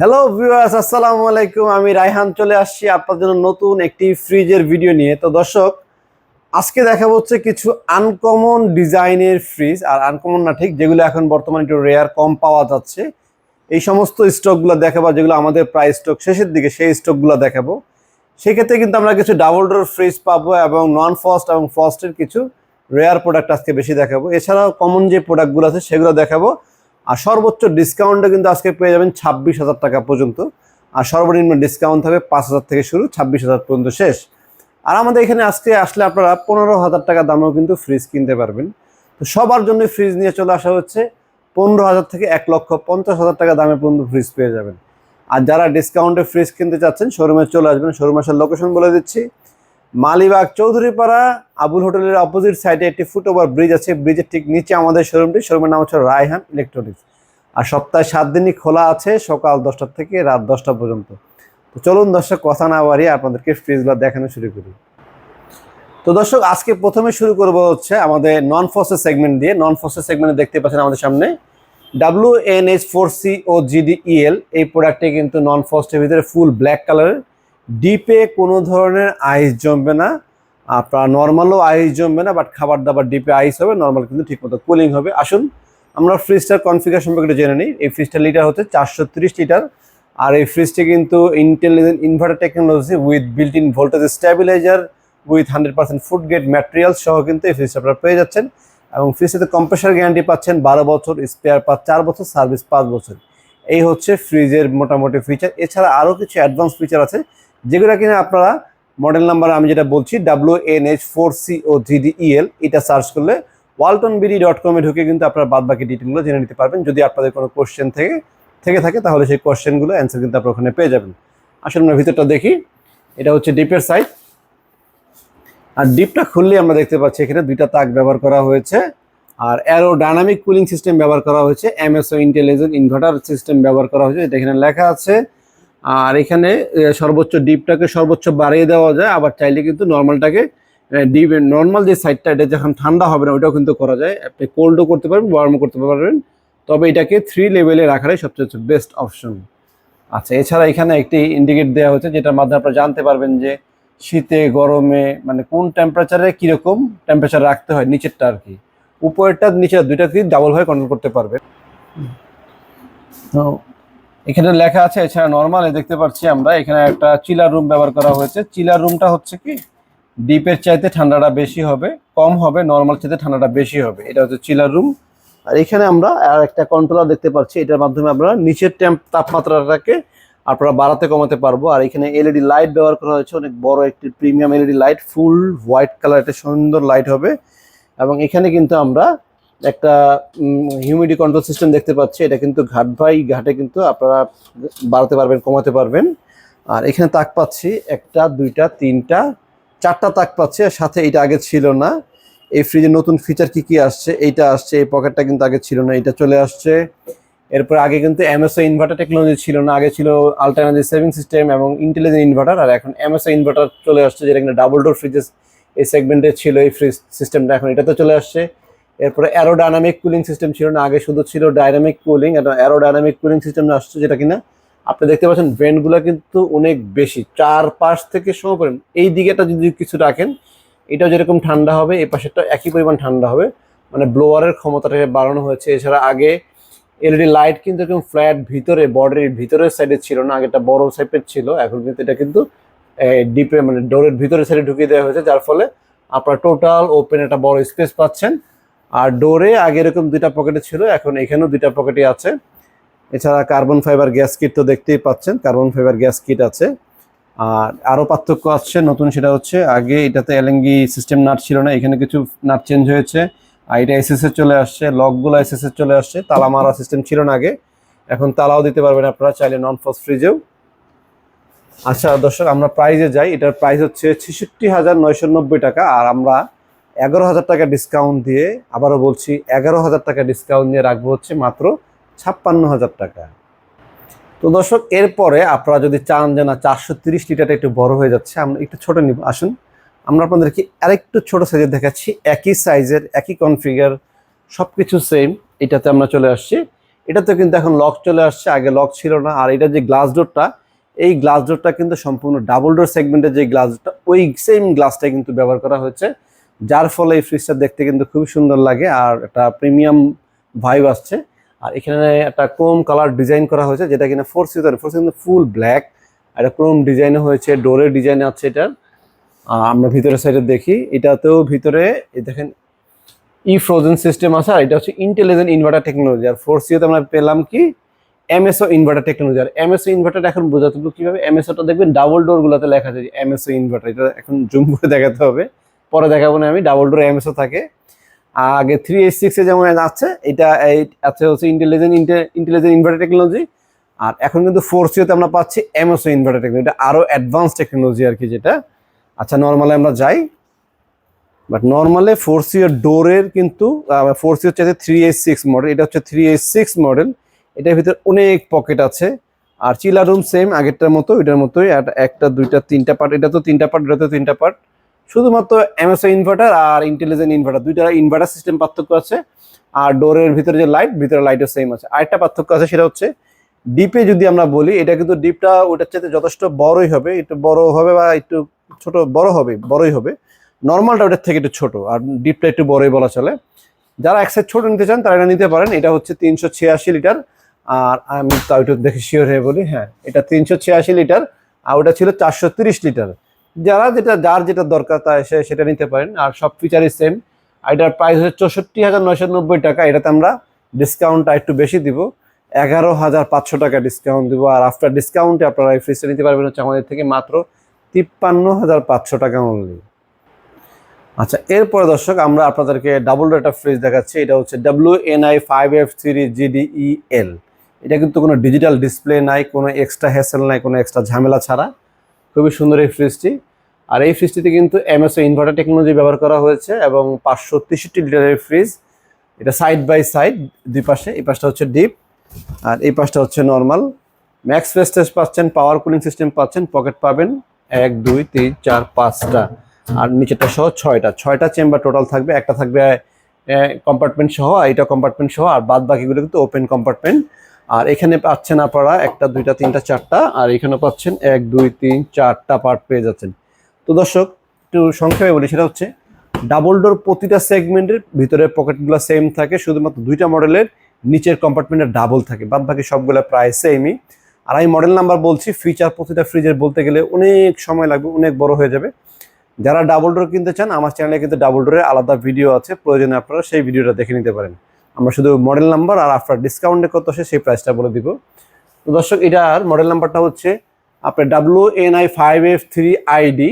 Hello viewers আসসালামু আলাইকুম। আমি রায়হান চলে আসছি আপনাদের জন্য নতুন একটি ফ্রিজের ভিডিও নিয়ে। তো দর্শক, আজকে দেখাবো হচ্ছে কিছু আনকমন ডিজাইনের ফ্রিজ আর আনকমন না ঠিক, যেগুলো এখন বর্তমানে একটু রেয়ার কম পাওয়া যাচ্ছে। এই সমস্ত স্টকগুলো দেখাবো যেগুলো আমাদের প্রায় স্টক শেষের দিকে, সেই স্টকগুলো দেখাবো। সেক্ষেত্রে কিন্তু আমরা কিছু ডাবল ডোর ফ্রিজ পাবো এবং নন ফস্ট এবং ফস্টের কিছু রেয়ার প্রোডাক্ট আজকে বেশি দেখাবো। এছাড়াও কমন যে প্রোডাক্টগুলো আছে, সেগুলো দেখাবো। আর সর্বোচ্চ ডিসকাউন্টে কিন্তু আজকে পেয়ে যাবেন ছাব্বিশ হাজার টাকা পর্যন্ত। আর সর্বনিম্ন ডিসকাউন্ট থাকবে পাঁচ হাজার থেকে শুরু, ছাব্বিশ হাজার পর্যন্ত শেষ। আর আমাদের এখানে আজকে আসলে আপনারা পনেরো হাজার টাকা দামেও কিন্তু ফ্রিজ কিনতে পারবেন। তো সবার জন্য ফ্রিজ নিয়ে চলে আসা হচ্ছে, পনেরো হাজার থেকে এক লক্ষ পঞ্চাশ হাজার টাকা দামে পর্যন্ত ফ্রিজ পেয়ে যাবেন। আর যারা ডিসকাউন্টে ফ্রিজ কিনতে চাচ্ছেন শোরুমে চলে আসবেন শোরুম আসার লোকেশন বলে দিচ্ছি। মালিবাগ চৌধুরীপাড়া আবুল হোটেলের অপোজিট সাইডে একটি ফুট ওভার ব্রিজ আছে ব্রিজের ঠিক নিচে আমাদের শোরুমটি শোরুমের নাম হচ্ছে রায়হান ইলেকট্রনিক্স আর সপ্তাহে সাত দিনই খোলা আছে সকাল দশটা থেকে রাত দশটা পর্যন্ত। তো চলুন দর্শক, কথা না বাড়িয়ে আপনাদেরকে ফ্রিজগুলো দেখানো শুরু করি। তো দর্শক, আজকে প্রথমে শুরু করব হচ্ছে আমাদের নন ফসের সেগমেন্ট দিয়ে। নন ফসের সেগমেন্টে দেখতে পাচ্ছেন আমাদের সামনে W N H four C O G D E L এই প্রোডাক্টটি কিন্তু নন ফস্টের ভিতরে ফুল ব্ল্যাক কালারের ডিপে কোনো ধরনের আইস জমবে না। আপনার নর্মালও আইস জমবে না বাট খাবার দাবার ডিপে আইস হবে, নর্মাল কিন্তু ঠিকমতো কুলিং হবে। আসুন, আমরা ফ্রিজটার কনফিগার সম্পর্কে জেনে নিই। এই ফ্রিজটার লিটার হচ্ছে চারশো লিটার। আর এই ফ্রিজটি কিন্তু intelligent inverter technology with built in voltage stabiliser with hundred percent food grade material সহ কিন্তু এই ফ্রিজটা আপনারা পেয়ে যাচ্ছেন। এবং ফ্রিজটাতে কম্প্রেসার গ্যারান্টি পাচ্ছেন বারো বছর স্পেয়ার পাঁচ চার বছর সার্ভিস পাঁচ বছর। এই হচ্ছে ফ্রিজের মোটামুটি ফিচার এছাড়া আরও কিছু অ্যাডভান্স ফিচার আছে যেগুলো কিনা আপনারা মডেল নাম্বার আমি যেটা বলছি W N H four C O G D E L এটা সার্চ করলে ওয়ালটন বিডি ডট কমে ঢুকে কিন্তু আপনারা বাদ বাকি ডিটেলগুলো জেনে নিতে পারবেন। যদি আপনাদের কোনো কোশ্চেন থেকে থেকে থাকে, তাহলে সেই কোশ্চেনগুলো অ্যান্সার কিন্তু আপনারা ওখানে পেয়ে যাবেন। আসলে আমরা ভিতরটা দেখি। এটা হচ্ছে ডিপের সাইড আর ডিপটা খুললে আমরা দেখতে পাচ্ছি এখানে দুইটা তাক ব্যবহার করা হয়েছে। আর অ্যারো ডায়নামিক কুলিং সিস্টেম ব্যবহার করা হয়েছে। এমএসও ইন্টেলিজেন্ট ইনভার্টার সিস্টেম ব্যবহার করা হয়েছে। এটা এখানে লেখা আছে আর এখানে সর্বোচ্চ ডিপটাকে সর্বোচ্চ বাড়িয়ে দেওয়া যায়, আবার চাইলে কিন্তু নর্মালটাকে ডিপ নর্মাল যে সাইডটা এটা যখন ঠান্ডা হবে না, ওটাও কিন্তু করা যায়। আপনি কোল্ডও করতে পারবেন ওয়ার্মও করতে পারবেন। তবে এটাকে থ্রি লেভেলে রাখারই সবচেয়ে বেস্ট অপশন আচ্ছা এছাড়া এখানে একটি ইন্ডিকেট দেওয়া হয়েছে, যেটার মাধ্যমে আপনারা জানতে পারবেন যে শীতে, গরমে মানে কোন টেম্পারেচারে কীরকম টেম্পারেচার রাখতে হয় নিচেরটা আর কি। উপরেরটা নিচের দুইটা দিয়ে ডাবল ভাবে কন্ট্রোল করতে পারবে এখানে লেখা আছে, এছাড়া নর্মাল দেখতে পাচ্ছি আমরা, এখানে একটা চিলার রুম ব্যবহার করা হয়েছে। চিলার রুমটা হচ্ছে কি? ডিপের চাইতে ঠান্ডাটা বেশি হবে, কম হবে নর্মাল চাইতে ঠান্ডাটা বেশি হবে। এটা হচ্ছে চিলার রুম আর এখানে আমরা আর একটা কন্ট্রোলার দেখতে পাচ্ছি, এটার মাধ্যমে আমরা নিচের টেম্প তাপমাত্রাটাকে আপনারা বাড়াতে কমাতে পারব। আর এখানে এলইডি লাইট ব্যবহার করা হয়েছে, অনেক বড় একটি premium LED light full white colour একটা সুন্দর লাইট হবে। এবং এখানে কিন্তু আমরা একটা হিউমিডি কন্ট্রোল সিস্টেম দেখতে পাচ্ছি। এটা কিন্তু ঘাট ভাই, ঘাটে কিন্তু আপনারা বাড়াতে পারবেন, কমাতে পারবেন। আর এখানে তাক পাচ্ছি, একটা, দুইটা, তিনটা, চারটা তাক পাচ্ছি, আর সাথে এটা আগে ছিল না। এই ফ্রিজের নতুন ফিচার কি কি আসছে, এইটা আসছে, এই পকেটটা কিন্তু আগে ছিল না, এটা চলে আসছে। এরপর আগে কিন্তু এমএসও ইনভার্টার টেকনোলজি ছিল না, আগে ছিল আলটারনেটিভ সেভিং সিস্টেম এবং ইন্টেলিজেন্ট ইনভার্টার আর এখন এমএসও ইনভার্টার চলে আসছে, যেটা কিনা ডাবল ডোর ফ্রিজেস এই সেগমেন্টে ছিল এই ফ্রিজ সিস্টেমটা এখন এটাতে চলে আসছে। এরপরে অ্যারোডাইনামিক কুলিং সিস্টেম ছিল না, আগে শুধু ছিল dynamic cooling aerodynamic cooling system আসছে যেটা কিনা। আপনি দেখতে পাচ্ছেন ভেন্টগুলো কিন্তু অনেক বেশি চার পাশ থেকে সময় পড়েন এই দিকেটা যদি কিছু রাখেন, এটাও যেরকম ঠান্ডা হবে, এই পাশেরটা একই পরিমাণ ঠান্ডা হবে। মানে ব্লোয়ারের ক্ষমতাটাকে বাড়ানো হয়েছে। এছাড়া আগে এলইডি লাইট কিন্তু একদম ফ্ল্যাট ভিতরে বর্ডারের ভিতরের সাইডে ছিল না আগে একটা বড় সাইপের ছিল, এখন কিন্তু এটা কিন্তু ডিপে মানে ডোরের ভিতরের সাইডে ঢুকিয়ে দেওয়া হয়েছে, যার ফলে আপনার টোটাল ওপেন একটা বড় স্পেস পাচ্ছেন। আর ডোরে আগে এরকম দুইটা পকেটে ছিল, এখন এখানেও দুইটা পকেটে আছে। এছাড়া কার্বন ফাইবার গ্যাস কিট তো দেখতেই পাচ্ছেন, কার্বন ফাইবার গ্যাস কিট আছে। আর আরও পার্থক্য আসছে নতুন সেটা হচ্ছে আগে এটাতে এলএনগি সিস্টেম নাট ছিল না, এখানে কিছু নাট চেঞ্জ হয়েছে। আর এটা এসএস এর চলে আসছে লকগুলো এসএস এর চলে আসছে তালা মারা সিস্টেম ছিল না আগে। এখন তালাও দিতে পারবেন আপনারা, চাইলে নন ফস ফ্রিজেও আচ্ছা দর্শক, আমরা প্রাইজে যাই, এটার প্রাইস হচ্ছে ছেষট্টি হাজার নয়শো নব্বই টাকা, আর আমরা এগারো হাজার টাকা ডিসকাউন্ট দিয়ে আবারও বলছি, এগারো হাজার টাকা ডিসকাউন্ট দিয়ে রাখব হচ্ছে মাত্র ছাপ্পান্ন হাজার টাকা। তো দর্শক, এরপরে আপনারা যদি চান যে না চারশো তিরিশ লিটারটা একটু বড় হয়ে যাচ্ছে, আমরা একটু ছোট নিব, আসুন। আমরা আপনাদেরকে আরেকটু ছোট সাইজের দেখাচ্ছি, একই সাইজের একই কনফিগার সব কিছু সেম এটাতে আমরা চলে আসছি। এটাতে কিন্তু এখন লক চলে আসছে, আগে লক ছিল না, আর এটা যে গ্লাস ডোরটা এই গ্লাস ডোরটা কিন্তু সম্পূর্ণ ডাবল ডোর সেগমেন্টের যে গ্লাস ডোরটা ওই সেম গ্লাসটা কিন্তু ব্যবহার করা হয়েছে। যার ফলে এই ফ্রিজটা দেখতে কিন্তু খুবই সুন্দর লাগে আর একটা প্রিমিয়াম ভাইব আসছে। আর এখানে একটা ক্রোম কালার ডিজাইন করা হয়েছে যেটা কিনা four season four season full black একটা ক্রোম ডিজাইনে হয়েছে ডোরের ডিজাইন আছে এটা। আহ, আমরা ভিতরের সাইডে দেখি এটাতেও ভিতরে দেখেন ই ফ্রোজেন সিস্টেম আছে আর এটা হচ্ছে ইন্টেলিজেন্ট ইনভার্টার টেকনোলজি আর ফোর সিওতে আমরা পেলাম কি? এমএসও ইনভার্টার টেকনোলজি আর এমএসও ইনভার্টার এখন বোঝাতে হবে কীভাবে? এমএসওটা দেখবেন ডাবল ডোর গুলোতে লেখা আছে এমএসও ইনভার্টার এটা এখন জুম করে দেখাতে হবে। পরে দেখাবো না আমি ডাবল ডোর এমএসও থাকে। আগে থ্রি এইট সিক্সে যেমন আছে, এটা আছে হচ্ছে ইন্টেলিজেন্ট ইন্টেলিজেন্ট ইনভার্টার টেকনোলজি আর এখন কিন্তু ফোর সিওতে আমরা পাচ্ছি এমএসও ইনভার্টার টেকনোলজি এটা আরও অ্যাডভান্স টেকনোলজি আর কি যেটা। আচ্ছা নর্মালি আমরা যাই। বাট নর্মালে ফোর সিওর ডোরের কিন্তু ফোর সিওর চাইতে থ্রি এইট সিক্স মডেল এটা হচ্ছে থ্রি এইট সিক্স মডেল এটার ভিতরে অনেক পকেট আছে। আর চিলার রুম সেম আগেরটার মতো এটার মতোই। আর একটা, দুইটা, তিনটা পার্ট এটা তো তিনটা পার্ট এটা তো তিনটা পার্ট শুধুমাত্র এমএসও ইনভার্টার আর ইন্টেলিজেন্ট ইনভার্টার দুইটা ইনভার্টার সিস্টেম পার্থক্য আছে। আর ডোরের ভিতরে যে লাইট ভিতরে লাইটও সেম আছে। আরেকটা পার্থক্য আছে সেটা হচ্ছে ডিপে যদি আমরা বলি, এটা কিন্তু ডিপটা ওটার চাইতে যথেষ্ট বড়ই হবে। একটু বড় হবে বা একটু ছোট, বড় হবে, বড়ই হবে। নর্মালটা ওটার থেকে একটু ছোট আর ডিপটা একটু বড়ই বলা চলে। যারা এক ছোট নিতে চান, তারা এটা নিতে পারেন। এটা হচ্ছে তিনশো ছিয়াশি লিটার আর আমি তাও একটু দেখে শিওর হয়ে বলি হ্যাঁ এটা তিনশো ছিয়াশি লিটার আর ওটা ছিল চারশো তিরিশ লিটার যারা যেটা, যার যেটা দরকার তা এসে সেটা নিতে পারেন। আর সব ফিচারই সেম এটার প্রাইস হচ্ছে চৌষট্টি হাজার নয়শো নব্বই টাকা। এটাতে আমরা ডিসকাউন্টটা একটু বেশি দিব। এগারো হাজার পাঁচশো টাকা ডিসকাউন্ট দিব। আর আফটার ডিসকাউন্টে আপনারা এই ফ্রিজটা নিতে পারবেন হচ্ছে আমাদের থেকে মাত্র তিপ্পান্ন হাজার পাঁচশো টাকা অনলি আচ্ছা এরপরে দর্শক, আমরা আপনাদেরকে ডাবল একটা ফ্রিজ দেখাচ্ছি। এটা হচ্ছে W N I five F three G D E L এটা কিন্তু কোনো ডিজিটাল ডিসপ্লে নাই, কোনো এক্সট্রা হ্যাসেল নাই, কোনো এক্সট্রা ঝামেলা ছাড়া। খুবই সুন্দর এই ফ্রিজটি আর এই ফ্রিজটিতে কিন্তু এমএসও ইনভার্টার টেকনোলজি ব্যবহার করা হয়েছে এবং পাঁচশো তেষট্টি লিটারের ফ্রিজ এটা সাইড বাই সাইড দুই পাশে, এই পাশটা হচ্ছে ডিপ আর এই পাশটা হচ্ছে নর্মাল ম্যাক্স ফেস্টেজ পাচ্ছেন পাওয়ার কুলিং সিস্টেম পাচ্ছেন পকেট পাবেন এক, দুই, তিন, চার, পাঁচটা আর নিচেরটা সহ ছয়টা। ছয়টা চেম্বার টোটাল থাকবে, একটা থাকবে কম্পার্টমেন্ট সহ এটা কম্পার্টমেন্ট সহ, আর বাদ বাকিগুলো কিন্তু ওপেন কম্পার্টমেন্ট আর এখানে পাচ্ছেন আপনারা একটা, দুইটা, তিনটা, চারটা, আর এখানে পাচ্ছেন এক, দুই, তিন, চারটা পার্ট পেয়ে যাচ্ছেন। তো দর্শক, একটু সংক্ষেপে বলি, সেটা হচ্ছে ডাবল ডোর প্রতিটা সেগমেন্টের ভিতরে পকেটগুলো সেম থাকে, শুধুমাত্র দুইটা মডেলের নিচের কম্পার্টমেন্টের ডাবল থাকে। বাদ বাকি সবগুলো প্রায় সেমই আর আমি মডেল নাম্বার বলছি ফিচার প্রতিটা ফ্রিজের বলতে গেলে অনেক সময় লাগবে, অনেক বড় হয়ে যাবে। যারা ডাবল ডোর কিনতে চান, আমার চ্যানেলে কিন্তু ডাবল ডোরের আলাদা ভিডিও আছে, প্রয়োজনে আপনারা সেই ভিডিওটা দেখে নিতে পারেন। আমরা শুধু মডেল নাম্বার আর আফটার ডিসকাউন্টে কত আসে সেই প্রাইসটা বলে দিব। তো দর্শক, এটার মডেল নাম্বারটা হচ্ছে আপনার W N I five F three I D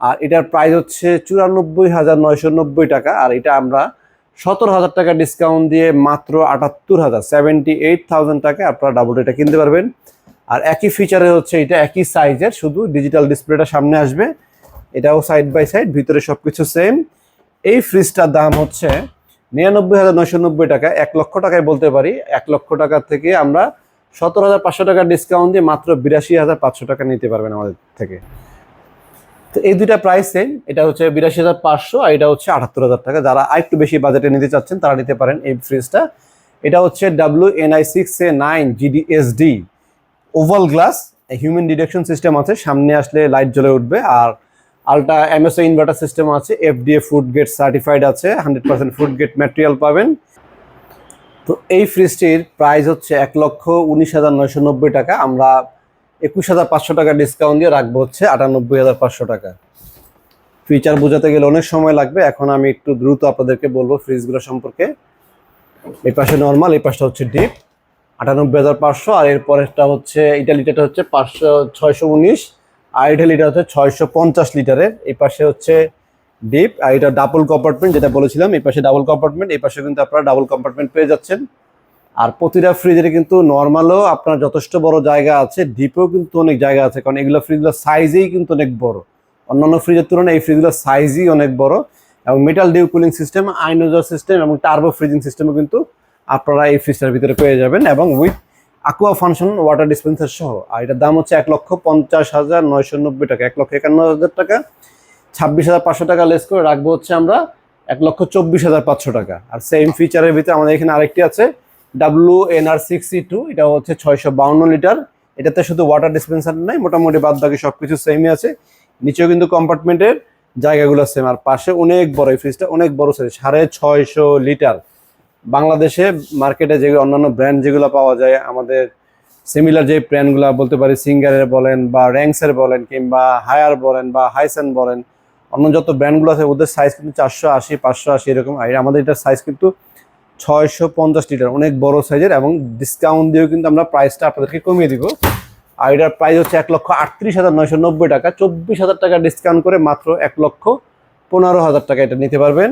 আর এটার প্রাইস হচ্ছে চুরানব্বই হাজার নয়শো নব্বই টাকা আর এটা আমরা সতেরো হাজার টাকা ডিসকাউন্ট দিয়ে মাত্র আটাত্তর হাজার সেভেন্টি এইট থাউজেন্ড টাকা আপনারা ডাবল এটা কিনতে পারবেন। আর একই ফিচারে হচ্ছে এটা একই সাইজের শুধু ডিজিটাল ডিসপ্লেটা সামনে আসবে। এটাও সাইড বাই সাইড ভিতরে সব কিছু সেম এই ফ্রিজটার দাম হচ্ছে নিরানব্বই হাজার নয়শো নব্বই টাকা, এক লক্ষ টাকায় বলতে পারি, এক লক্ষ টাকা থেকে আমরা সতেরো হাজার পাঁচশো টাকার ডিসকাউন্ট দিয়ে মাত্র বিরাশি হাজার পাঁচশো টাকা নিতে পারবেন আমাদের থেকে। তো এই দুইটা প্রাইস সেম এটা হচ্ছে বিরাশি হাজার পাঁচশো আর এটা হচ্ছে আটাত্তর হাজার টাকা। যারা আরেকটু বেশি বাজেটে নিতে চাচ্ছেন, তারা নিতে পারেন এই ফ্রিজটা এটা হচ্ছে W N I six A nine GDSD oval glass human detection system আছে, সামনে আসলে লাইট জ্বলে উঠবে আর আলটা এমএসও ইনভার্টার সিস্টেম আছে এফডিএ ফুড গেট সার্টিফাইড আছে hundred percent food grade material পাবেন। তো এই ফ্রিজটির প্রাইস হচ্ছে এক লক্ষ উনিশ হাজার নয়শো নব্বই টাকা। আমরা একুশ হাজার পাঁচশো টাকা ডিসকাউন্ট দিয়ে রাখব হচ্ছে আটানব্বই হাজার পাঁচশো টাকা। ফিচার বোঝাতে গেলে অনেক সময় লাগবে। এখন আমি একটু দ্রুত আপনাদেরকে বলব ফ্রিজগুলো সম্পর্কে। এই পাশে নর্মাল এই পাশটা হচ্ছে ডিপ আটানব্বই হাজার পাঁচশো। আর এর পরেরটা হচ্ছে ইটালিটা হচ্ছে পাঁচশো, ছয়শো উনিশ। আর ইটালিটা হচ্ছে ছয়শো পঞ্চাশ লিটারের। এই পাশে হচ্ছে ডিপ, আর এটা ডাবল কম্পার্টমেন্ট যেটা বলেছিলাম, এই পাশে ডাবল কম্পার্টমেন্ট এই পাশে কিন্তু আপনারা ডাবল কম্পার্টমেন্ট পেয়ে যাচ্ছেন। আর প্রতিটা ফ্রিজের কিন্তু নর্মালও আপনার যথেষ্ট বড় জায়গা আছে ডিপেও কিন্তু অনেক জায়গা আছে, কারণ এগুলো ফ্রিজগুলোর সাইজেই কিন্তু অনেক বড়। অন্যান্য ফ্রিজের তুলনায় এই ফ্রিজগুলোর সাইজই অনেক বড়, এবং metal dew cooling system ioniser system এবং টার্বো ফ্রিজিং সিস্টেমও কিন্তু আপনারা এই ফ্রিজটার ভিতরে পেয়ে যাবেন, এবং with aqua function water dispenser সহ। আর এটার দাম হচ্ছে এক লক্ষ পঞ্চাশ হাজার নয়শো নব্বই টাকা, এক লক্ষ একান্ন হাজার টাকা। ছাব্বিশ হাজার পাঁচশো টাকা লেস করে রাখব হচ্ছে আমরা এক লক্ষ চব্বিশ হাজার পাঁচশো টাকা। আর সেম ফিচারের ভিতরে আমাদের এখানে আরেকটি আছে ডাব্লু এনআর সিক্সটি টু এটা হচ্ছে ছয়শো বাউন্ন লিটার। এটাতে শুধু ওয়াটার ডিসপেন্সার নাই, মোটামুটি বাদ বাকি সব কিছু সেমই আছে। নিচেও কিন্তু কম্পার্টমেন্টের জায়গাগুলো সেম আর পাশে অনেক বড় এই ফ্রিজটা অনেক বড় সাইজ সাড়ে ছয়শো লিটার। বাংলাদেশে মার্কেটে যে অন্যান্য ব্র্যান্ড যেগুলো পাওয়া যায়, আমাদের সিমিলার যে ব্র্যান্ডগুলো বলতে পারি সিঙ্গারের বলেন বা র্যাঙ্কসের বলেন কিংবা হায়ার বলেন বা হাইসেন বলেন, অন্য যত ব্র্যান্ডগুলো আছে ওদের সাইজ কিন্তু চারশো আশি, পাঁচশো আশি এরকম। আমাদের এটার সাইজ কিন্তু ছয়শো পঞ্চাশ লিটার অনেক বড় সাইজের এবং ডিসকাউন্ট দিয়েও কিন্তু আমরা প্রাইসটা আপনাদেরকে কমিয়ে দিব। আর এটার প্রাইস হচ্ছে এক লক্ষ আটত্রিশ হাজার নয়শো নব্বই টাকা, চব্বিশ হাজার টাকা ডিসকাউন্ট করে মাত্র এক লক্ষ পনেরো হাজার টাকা এটা নিতে পারবেন।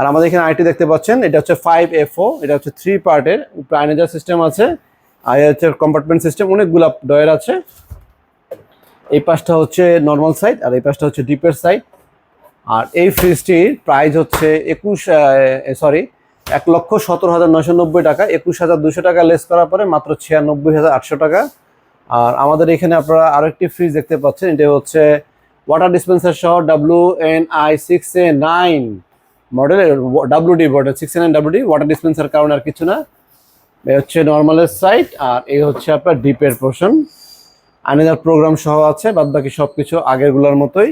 আর আমাদের এখানে আইটি দেখতে পাচ্ছেন, এটা হচ্ছে ফাইভ এফও এটা হচ্ছে থ্রি পার্টের প্রাইনেজার সিস্টেম আছে, আর হচ্ছে কম্পার্টমেন্ট সিস্টেম অনেকগুলো ডয়ের আছে। এই পাশটা হচ্ছে নর্মাল সাইড আর এই পাশটা হচ্ছে ডিপের সাইড আর এই ফ্রিজটির প্রাইস হচ্ছে একুশ সরি এক লক্ষ সতেরো হাজার নয়শো নব্বই টাকা, একুশ হাজার দুশো টাকা লেস করার পরে মাত্র ছিয়ানব্বই হাজার আটশো টাকা। আর আমাদের এখানে আপনারা আরও একটি ফ্রিজ দেখতে পাচ্ছেন, এটা হচ্ছে ওয়াটার ডিসপেন্সার সহ W N I six A nine model W D model six A nine W D water dispenser কারণ আর কিছু না। এই হচ্ছে নর্মালের সাইড আর এই হচ্ছে আপনার ডিপের পোর্শন আনেদার প্রোগ্রাম সহ আছে বাদ বাকি সব কিছু আগেরগুলোর মতোই।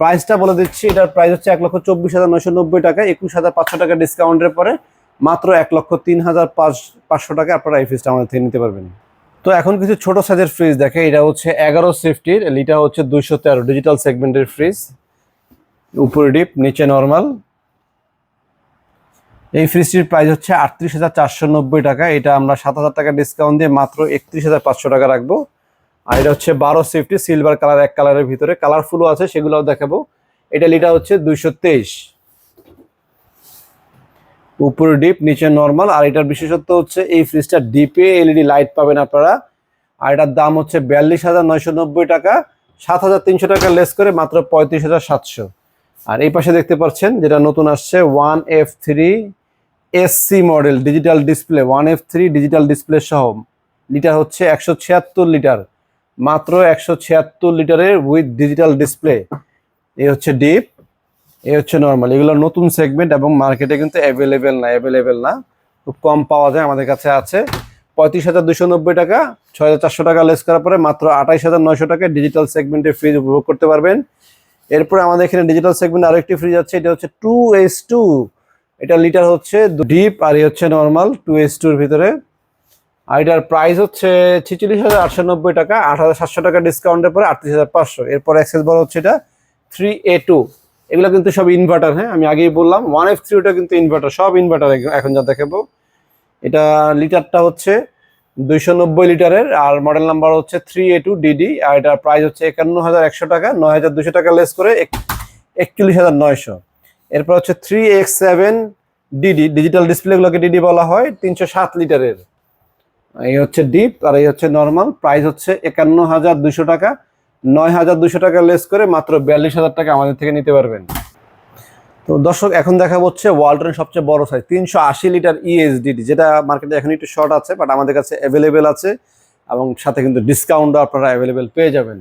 প্রাইসটা বলে দিচ্ছি, এটার প্রাইস হচ্ছে এক লক্ষ চব্বিশ হাজার নয়শো নব্বই টাকা, একুশ হাজার পাঁচশো টাকা ডিসকাউন্টের পরে মাত্র এক লক্ষ তিন হাজার পাঁচ, পাঁচশো টাকা আপনারা এই ফ্রিজটা আমাদের থেকে নিতে পারবেন। তো এখন কিছু ছোট সাইজের ফ্রিজ দেখে, এটা হচ্ছে এগারো সেফটির লিটার হচ্ছে দুইশো তেরো ডিজিটাল সেগমেন্টের ফ্রিজ উপরে ডিপ নিচে নর্মাল এই ফ্রিজটির প্রাইস হচ্ছে আটত্রিশ হাজার চারশো নব্বই টাকা। এটা আমরা সাত হাজার টাকা ডিসকাউন্ট দিয়ে মাত্র একত্রিশ হাজার পাঁচশো টাকা রাখব। আর এটা হচ্ছে বারো সেফটি সিলভার কালার এক কালারের ভিতরে। কালারফুলও আছে, সেগুলোও দেখাবো। এটা লিটার হচ্ছে দুইশো তেইশ। উপরে ডিপ নিচে নর্মাল আর এটার বিশেষত্ব হচ্ছে এই ফ্রিজটা ডিপে এলইডি লাইট পাবেন আপনারা। আর এটার দাম হচ্ছে বিয়াল্লিশ হাজার নয়শো নব্বই টাকা। সাত হাজার তিনশো টাকা লেস করে মাত্র পঁয়ত্রিশ হাজার সাতশো। আর এই পাশে দেখতে পাচ্ছেন, যেটা নতুন আসছে one F three S C model digital display one F three digital display সহ। লিটার হচ্ছে একশো ছিয়াত্তর লিটার মাত্র একশো ছিয়াত্তর লিটারের উইথ ডিজিটাল ডিসপ্লে এ হচ্ছে ডিপ এ হচ্ছে নর্মাল এগুলো নতুন সেগমেন্ট এবং মার্কেটে কিন্তু অ্যাভেলেবেল না অ্যাভেলেবেল না। খুব কম পাওয়া যায় আমাদের কাছে আছে। পঁয়ত্রিশ হাজার দুশো নব্বই টাকা, ছয় হাজার চারশো টাকা লেস করার পরে মাত্র আঠাইশ হাজার নয়শো টাকায় ডিজিটাল সেগমেন্টের ফ্রিজ উপভোগ করতে পারবেন। এরপরে আমাদের এখানে ডিজিটাল সেগমেন্ট আরেকটি ফ্রিজ আছে এটা হচ্ছে টু এস টু এটা লিটার হচ্ছে ডিপ আর এই হচ্ছে নর্মাল টু এস টুর ভিতরে। আর এটার প্রাইস হচ্ছে ছিচল্লিশ হাজার আটশো নব্বই টাকা আট হাজার সাতশো টাকা ডিসকাউন্টের পরে আটত্রিশ হাজার পাঁচশো। এরপর অ্যাক্সেস বড় হচ্ছে এটা থ্রি এ টু এগুলো কিন্তু সব ইনভার্টার হ্যাঁ? আমি আগেই বললাম ওয়ান এফ থ্রি ওটা কিন্তু ইনভার্টার সব ইনভার্টার এখন যা দেখাবো। এটা লিটারটা হচ্ছে দুইশো নব্বই লিটারের আর মডেল নাম্বার হচ্ছে three A two D D আর এটার প্রাইস হচ্ছে একান্ন হাজার একশো টাকা, নয় হাজার দুশো টাকা লেস করে একচল্লিশ হাজার নয়শো। এরপর হচ্ছে three X seven D D digital ডিসপ্লেগুলোকে DD বলা হয়, তিনশো সাত লিটারের। এই হচ্ছে ডিপ আর এই হচ্ছে নর্মাল প্রাইস হচ্ছে একান্ন হাজার দুশো টাকা। নয় হাজার দুশো টাকা লেস করে মাত্র বিয়াল্লিশ হাজার টাকা আমাদের থেকে নিতে পারবেন। তো দর্শক, এখন দেখা হচ্ছে ওয়ালটনের সবচেয়ে বড় সাইজ তিনশো আশি লিটার ইএসডিডি যেটা মার্কেটে এখন একটু শর্ট আছে বাট আমাদের কাছে অ্যাভেলেবেল আছে, এবং সাথে কিন্তু ডিসকাউন্টও আপনারা অ্যাভেলেবেল পেয়ে যাবেন।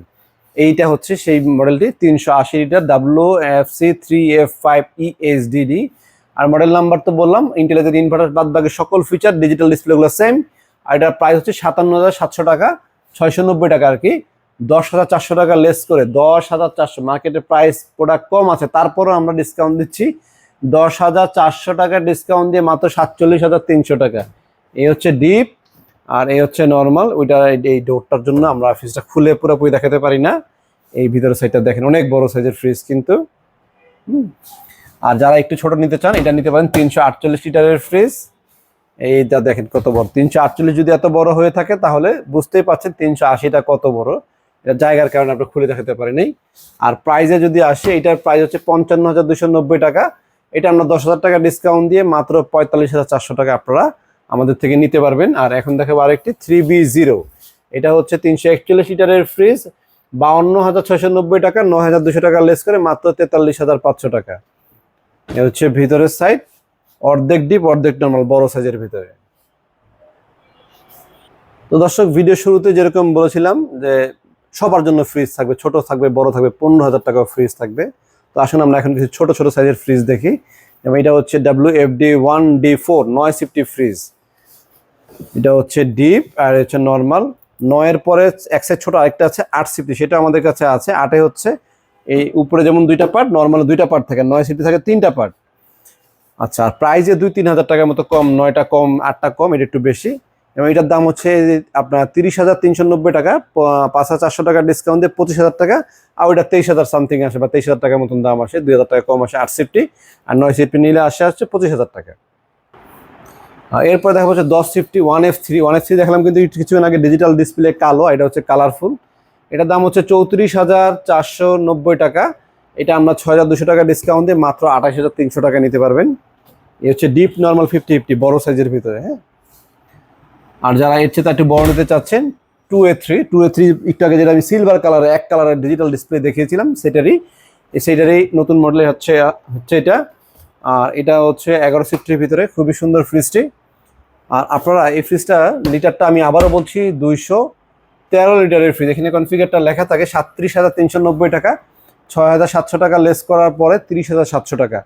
এইটা হচ্ছে সেই মডেলটি তিনশো আশি litre W F C three F five E S D D আর মডেল নাম্বার তো বললাম ইন্টেলিজেন্ট ইনভার্টার বাদ বাকি সকল ফিচার ডিজিটাল ডিসপ্লেগুলো সেম আর এটার প্রাইস হচ্ছে সাতান্ন হাজার সাতশো টাকা, ছয়শো নব্বই টাকা আর কি। দশ হাজার চারশো টাকা লেস করে, দশ হাজার চারশো। মার্কেটে প্রাইস প্রোডাক্ট কম আছে, তারপরও আমরা ডিসকাউন্ট দিচ্ছি। দশ হাজার চারশো টাকা ডিসকাউন্ট দিয়ে মাত্র সাতচল্লিশ হাজার তিনশো টাকা। এই হচ্ছে ডিপ আর এই হচ্ছে নর্মাল ওইটা এই ডোরটার জন্য আমরা ফ্রিজটা খুলে পুরোপুরি দেখাতে পারি না। এই ভিতরে সাইডটা দেখেন, অনেক বড় সাইজের ফ্রিজ কিন্তু। আর যারা একটু ছোট নিতে চান, এটা নিতে পারেন তিনশো আটচল্লিশ লিটারের ফ্রিজ এইটা দেখেন কত বড়, তিনশো আটচল্লিশ যদি এত বড় হয়ে থাকে, তাহলে বুঝতেই পারছেন তিনশো আশিটা কত বড়। এটা জায়গার কারণে আমরা খুলে দেখাতে পারিনি। আর প্রাইজে যদি আসে, এটার প্রাইস হচ্ছে পঞ্চান্ন হাজার দুশো নব্বই টাকা। এটা আমরা দশ হাজার টাকা ডিসকাউন্ট দিয়ে মাত্র পঁয়তাল্লিশ হাজার চারশো টাকা আপনারা আমাদের থেকে নিতে পারবেন। আর এখন দেখাবো আরেকটি থ্রি বি জিরো। এটা হচ্ছে তিনশো একচল্লিশ লিটারের ফ্রিজ। বাউন্ন হাজার ছয়শো নব্বই টাকা ন হাজার দুশো টাকা লেস করে, মাত্র তেতাল্লিশ হাজার পাঁচশো টাকা। এ হচ্ছে ভিতরের সাইড অর্ধেক ডিপ অর্ধেক নর্মাল বড় সাইজের ভিতরে। তো দর্শক ভিডিও শুরুতে যেরকম বলেছিলাম যে সবার জন্য ফ্রিজ থাকবে, ছোট থাকবে, বড় থাকবে, পনেরো হাজার টাকা ফ্রিজ থাকবে। তো আসুন আমরা এখন কিছু ছোট ছোট সাইজের ফ্রিজ দেখি। এবং এটা হচ্ছে W F D one D four নয় সিফটি ফ্রিজ এটা হচ্ছে ডিপ আর হচ্ছে নর্মাল নয়ের পরে এক সাইড ছোট, আরেকটা আছে আট সিফটি সেটা আমাদের কাছে আছে। আটে হচ্ছে এই উপরে যেমন দুইটা পার্ট নর্মাল দুইটা পার্ট থাকে। নয় সিফটি থাকে তিনটা পার্ট আচ্ছা আর প্রাইজে দুই, তিন হাজার টাকার মতো কম, নয়টা কম, আটটা কম, এটা একটু বেশি। এবং এটার দাম হচ্ছে আপনার তিরিশ হাজার তিনশো নব্বই টাকা পাঁচ হাজার চারশো টাকা ডিসকাউন্ট দিয়ে পঁচিশ হাজার টাকা, আর ওইটা তেইশ হাজার সামথিং আসে বা তেইশ হাজার টাকার মতন দাম আসে, দুই হাজার টাকা কম আসে আট সিফটি আর নয় সিফটি নিলে আসে আসছে পঁচিশ হাজার টাকা। এরপর দেখা যাচ্ছে দশ fifty one F three one F three দেখলাম কিন্তু কিছুক্ষণ আগে ডিজিটাল ডিসপ্লে কালো, এটা হচ্ছে কালারফুল এটার দাম হচ্ছে চৌত্রিশ হাজার চারশো নব্বই টাকা। এটা আমরা ছয় হাজার দুশো টাকা ডিসকাউন্ট দিয়ে মাত্র আঠাশ হাজার তিনশো টাকা নিতে পারবেন। এ হচ্ছে ডিপ নর্মাল ফিফটি ফিফটি বড় সাইজের ভিতরে হ্যাঁ? আর যারা এর চেয়ে একটু বড় নিতে চাচ্ছেন two A three two A three একটু আগে যেটা আমি সিলভার কালারের এক কালারের ডিজিটাল ডিসপ্লে দেখিয়েছিলাম, সেটারই সেটারই নতুন মডেলে হচ্ছে হচ্ছে এটা। আর এটা হচ্ছে এগারো সিফটির ভিতরে, খুবই সুন্দর ফ্রিজটি আর আপনারা এই ফ্রিজটা লিটারটা আমি আবারও বলছি, দুইশো তেরো লিটারের ফ্রিজ এখানে কনফিগারটা লেখা থাকে সাতত্রিশ হাজার তিনশো নব্বই টাকা। ছয় হাজার সাতশো টাকা লেস করার পরে তিরিশ হাজার সাতশো টাকা।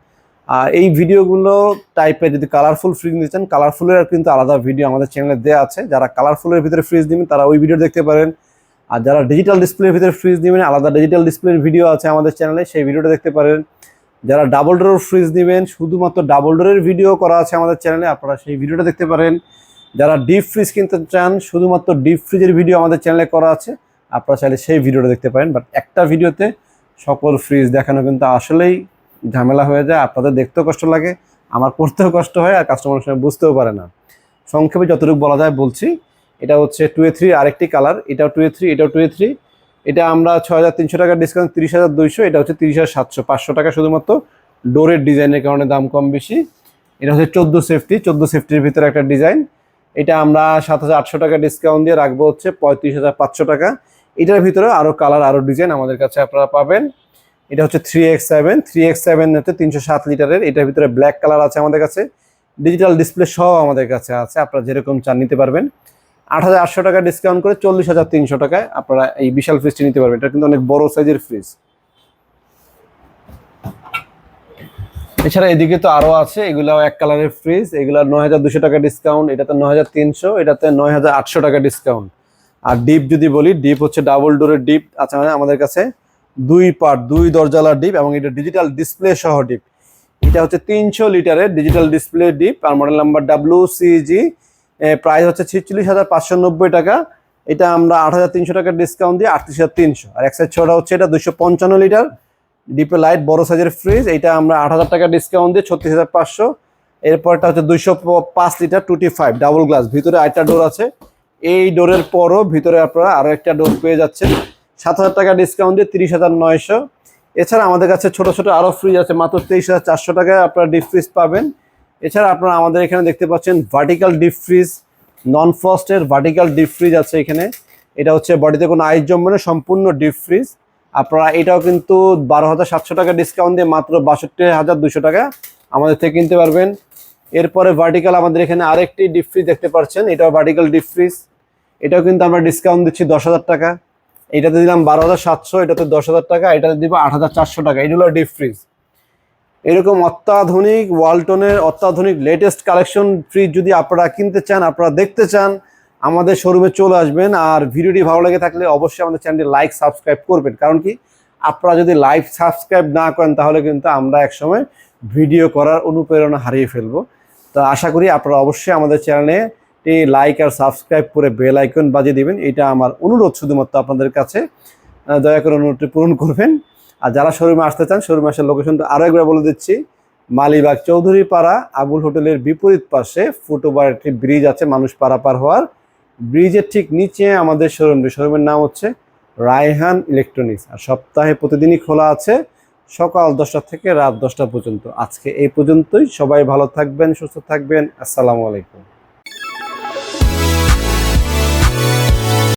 আর এই ভিডিওগুলো টাইপের যদি কালারফুল ফ্রিজ নিতে চান কালারফুলের কিন্তু আলাদা ভিডিও আমাদের চ্যানেলে দেওয়া আছে। যারা কালারফুলের ভিতরে ফ্রিজ নেবেন, তারা ওই ভিডিও দেখতে পারেন। আর যারা ডিজিটাল ডিসপ্লের ভিতরে ফ্রিজ নেবেন, আলাদা ডিজিটাল ডিসপ্লের ভিডিও আছে আমাদের চ্যানেলে সেই ভিডিওটা দেখতে পারেন। যারা ডাবল ডোর ফ্রিজ নেবেন, শুধুমাত্র ডাবল ডোরের ভিডিও করা আছে আমাদের চ্যানেলে আপনারা সেই ভিডিওটা দেখতে পারেন। যারা ডিপ ফ্রিজ কিনতে চান, শুধুমাত্র ডিপ ফ্রিজের ভিডিও আমাদের চ্যানেলে করা আছে, আপনারা চাইলে সেই ভিডিওটা দেখতে পারেন। বাট একটা ভিডিওতে সকল ফ্রিজ দেখানো কিন্তু আসলেই ঝামেলা হয়ে যায়, আপনাদের দেখতেও কষ্ট লাগে, আমার পড়তেও কষ্ট হয়, আর কাস্টমারের সঙ্গে বুঝতেও পারে না। সংক্ষেপে যতটুকু বলা যায় বলছি, এটা হচ্ছে টু এ থ্রি আরেকটি কালার এটাও টু এ থ্রি এটাও টু এ থ্রি এটা আমরা ছয় হাজার তিনশো টাকার ডিসকাউন্ট তিরিশ হাজার দুইশো, এটা হচ্ছে তিরিশ হাজার সাতশো, পাঁচশো টাকা শুধুমাত্র ডোরের ডিজাইনের কারণে দাম কম বেশি। এটা হচ্ছে চোদ্দ সেফটি চোদ্দ সেফটির ভিতরে একটা ডিজাইন। এটা আমরা সাত হাজার আটশো টাকা ডিসকাউন্ট দিয়ে রাখব হচ্ছে পঁয়ত্রিশ হাজার পাঁচশো টাকা। এটার ভিতরে আরও কালার আরও ডিজাইন আমাদের কাছে আপনারা পাবেন। এটা হচ্ছে three X seven three X seven হচ্ছে তিনশো সাত লিটারের। এটার ভিতরে ব্ল্যাক কালার আছে আমাদের কাছে। ডিজিটাল ডিসপ্লে সহ আমাদের কাছে আছে, আপনারা যেরকম চান নিতে পারবেন। আট হাজার আটশো টাকা ডিসকাউন্ট করে চল্লিশ হাজার তিনশো টাকায় আপনারা এই বিশাল ফ্রিজটি নিতে পারবেন। এটা কিন্তু অনেক বড় সাইজের ফ্রিজ এছাড়া এদিকে তো আরও আছে এগুলো এক কালারের ফ্রিজ এগুলো নয় হাজার দুশো টাকা ডিসকাউন্ট এটাতে নয় হাজার তিনশো, এটাতে নয় হাজার আটশো টাকা ডিসকাউন্ট আর ডিপ যদি বলি ডিপ হচ্ছে ডাবল ডোরের ডিপ আছে মানে আমাদের কাছে দুই পার্ট দুই দরজালার ডিপ এবং এটা ডিজিটাল ডিসপ্লে সহ ডিপ এটা হচ্ছে তিনশো লিটারের ডিজিটাল ডিসপ্লে ডিপ আর model number W C G price হচ্ছে ছিচল্লিশ হাজার পাঁচশো নব্বই টাকা। এটা আমরা আট হাজার তিনশো টাকার ডিসকাউন্ট দিয়ে আটত্রিশ হাজার তিনশো। আর এক সাইড ছোটা হচ্ছে এটা দুশো পঞ্চান্ন লিটার ডিপে লাইট বড় সাইজের ফ্রিজ এটা আমরা আট হাজার টাকা ডিসকাউন্ট দিয়ে ছত্রিশ হাজার পাঁচশো। এরপরটা হচ্ছে দুইশো পাঁচ লিটার টুটি ফাইভ ডাবল গ্লাস ভিতরে আরেকটা ডোর আছে। এই ডোরের পরও ভিতরে আপনারা আরও একটা ডোর পেয়ে যাচ্ছেন। সাত হাজার টাকা ডিসকাউন্ট দিয়ে তিরিশ হাজার নয়শো। এছাড়া আমাদের কাছে ছোট ছোট আরও ফ্রিজ আছে, মাত্র তেইশ হাজার চারশো টাকায় আপনারা ডিপ ফ্রিজ পাবেন। এছাড়া আপনারা আমাদের এখানে দেখতে পাচ্ছেন ভার্টিক্যাল ডিপ ফ্রিজ নন ফ্রস্টের ভার্টিক্যাল ডিপ ফ্রিজ আছে এখানে। এটা হচ্ছে বডিতে কোনো আইস জমবে না, সম্পূর্ণ ডিপ ফ্রিজ আপনারা এটাও কিন্তু বারো হাজার সাতশো টাকা ডিসকাউন্ট দিয়ে মাত্র বাষট্টি হাজার দুশো টাকা আমাদের থেকে কিনতে পারবেন। এরপরে ভার্টিক্যাল আমাদের এখানে আরেকটি ডিপ ফ্রিজ দেখতে পাচ্ছেন, এটাও ভার্টিক্যাল ডিপ ফ্রিজ এটাও কিন্তু আমরা ডিসকাউন্ট দিচ্ছি দশ হাজার টাকা। এটাতে দিলাম বারো হাজার সাতশো, এটাতে দশ হাজার টাকা, এটাতে দিব আট হাজার চারশো টাকা। এগুলো ডিপ ফ্রিজ এরকম অত্যাধুনিক ওয়ালটনের অত্যাধুনিক লেটেস্ট কালেকশন ফ্রিজ যদি আপনারা কিনতে চান, আপনারা দেখতে চান, আমাদের শোরুমে চলে আসবেন। আর ভিডিওটি ভালো লেগে থাকলে অবশ্যই আমাদের চ্যানেলটি লাইক সাবস্ক্রাইব করবেন। কারণ কি? আপনারা যদি লাইক সাবস্ক্রাইব না করেন, তাহলে কিন্তু আমরা একসময় ভিডিও করার অনুপ্রেরণা হারিয়ে ফেলব। তো আশা করি আপনারা অবশ্যই আমাদের চ্যানেলে লাইক আর সাবস্ক্রাইব করে বেল আইকন বাজিয়ে দিবেন। এটা আমার অনুরোধ শুধুমাত্র আপনাদের কাছে। দয়া করে অনুরোধটি পূরণ করবেন। আর যারা শোরুমে আসতে চান, শোরুমে আসার লোকেশনটা আরও একবার বলে দিচ্ছি। মালিবাগ চৌধুরী পাড়া আবুল হোটেলের বিপরীত পাশে ফুটওভার একটি ব্রিজ আছে, মানুষ পারাপার হওয়ার। ব্রিজের ঠিক নিচে আমাদের শোরুমটি, শোরুমের নাম হচ্ছে রায়হান ইলেকট্রনিক্স। আর সপ্তাহে প্রতিদিনই খোলা আছে, সকাল দশটা থেকে রাত দশটা পর্যন্ত। আজকে এই পর্যন্তই, সবাই ভালো থাকবেন, সুস্থ থাকবেন, আসসালামু আলাইকুম।